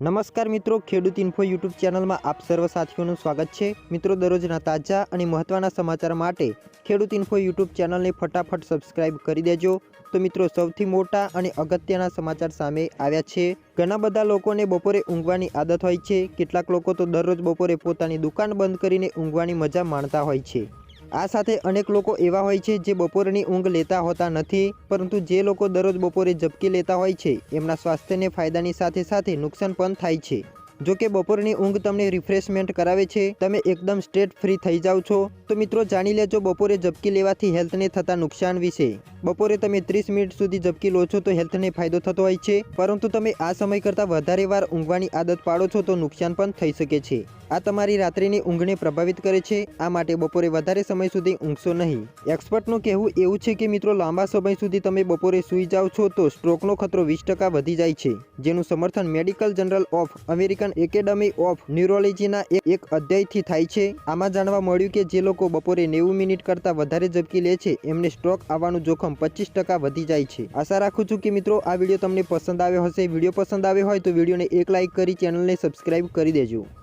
નમસ્કાર મિત્રો, ખેડૂત ઇન્ફો યુટ્યુબ ચેનલમાં આપ સર્વ સાથીઓનું સ્વાગત છે. મિત્રો દરરોજના તાજા અને મહત્ત્વના સમાચાર માટે ખેડૂત ઇન્ફો યુટ્યુબ ચેનલને ફટાફટ સબસ્ક્રાઇબ કરી દેજો. તો મિત્રો, સૌથી મોટા અને અગત્યના સમાચાર સામે આવ્યા છે. ઘણા બધા લોકોને બપોરે ઊંઘવાની આદત હોય છે. કેટલાક લોકો તો દરરોજ બપોરે પોતાની દુકાન બંધ કરીને ઊંઘવાની મજા માણતા હોય છે. આ સાથે અનેક લોકો એવા હોય છે જે બપોરની ઊંઘ લેતા હોતા નથી, પરંતુ જે લોકો દરરોજ બપોરે ઝપકી લેતા હોય છે, એમના સ્વાસ્થ્યને ફાયદાની સાથે સાથે નુકસાન પણ થાય છે. જો કે બપોરની ઊંઘ તમને રિફ્રેશમેન્ટ કરાવે છે, તમે એકદમ સ્ટ્રેટ ફ્રી થઈ જાઓ છો. તો મિત્રો જાણી લેજો, બપોરે ઝપકી લેવાથી હેલ્થને થતા નુકસાન વિશે. બપોરે તમે ત્રીસ મિનિટ સુધી ઝપકી લો છો તો હેલ્થને ફાયદો થતો હોય છે. પરંતુ તમે આ સમય કરતાં વધારે વાર ઊંઘવાની આદત પાડો છો તો નુકસાન પણ થઈ શકે છે. આ તમારી રાત્રિની ઊંઘને પ્રભાવિત કરે છે. આ માટે બપોરે વધારે સમય સુધી ઊંઘશો નહીં. એક્સપર્ટનું કહેવું એવું છે કે મિત્રો, લાંબા સમય સુધી તમે બપોરે સૂઈ જાઓ છો તો સ્ટ્રોકનો ખતરો વીસ ટકા વધી જાય છે. જેનું સમર્થન medical journal of American academy of ન્યુરોલોજીના એક અધ્યાયથી થાય છે. આમાં જાણવા મળ્યું કે જે લોકો બપોરે નેવું મિનિટ કરતાં વધારે ઝબકી લે છે. એમને સ્ટ્રોક આવવાનું જોખમ પચીસ ટકા વધી જાય છે. આશા રાખું છું કે મિત્રો, આ વીડિયો તમને પસંદ આવ્યો હશે. વીડિયો પસંદ આવ્યો હોય તો વિડીયોને એક લાઇક કરી ચેનલને સબસ્ક્રાઇબ કરી દેજો.